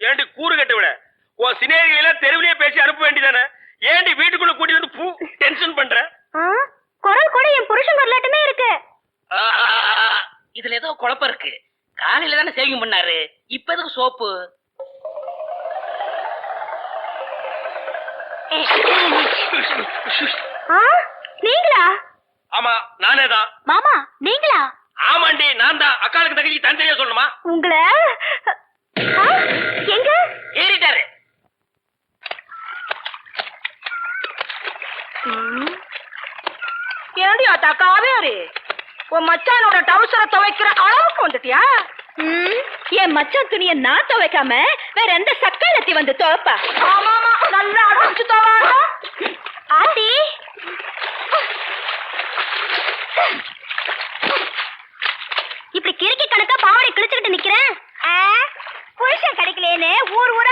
ஏண்டி கூறு கட்ட விட? உன் சினேரியில தெருவிலேயே பேசி அனுப்ப வேண்டியதானே? ஏண்டி வீட்டுக்குள்ள கூட்டி வந்து பூ டென்ஷன் பண்ற? குரல் கூட என் புருஷன் வரலாட்டுமே இருக்கு. இதுல ஏதோ குழப்பம் இருக்கு. காலையில தானே சேவிங் பண்ணாரு. இப்ப எதுக்கு சோப்பு? நீங்களா? ஆமா நானே தான். மாமா நீங்களா? ஆமாண்டி நான் தான். அக்காளுக்கு தங்கச்சி தனித்தனியா சொல்லணுமா? உங்களை ஏண்டி அத்தா காவேரி உன் மச்சானோட டவுசரை துவைக்கிற அளவுக்கு வந்துட்டியா? என் மச்சான் துணிய நான் துவைக்காம வேற எந்த சக்காலத்தி வந்து துவைப்பா? ஆமாமா நல்லா அடைச்சு தவாங்க. ஆத்தி இப்படி கிறுக்கி கணக்கா பாவடை கிழிச்சுக்கிட்டு நிக்கிறேன். புருஷன் கிடைக்கலையேன்னு ஊர் ஊரா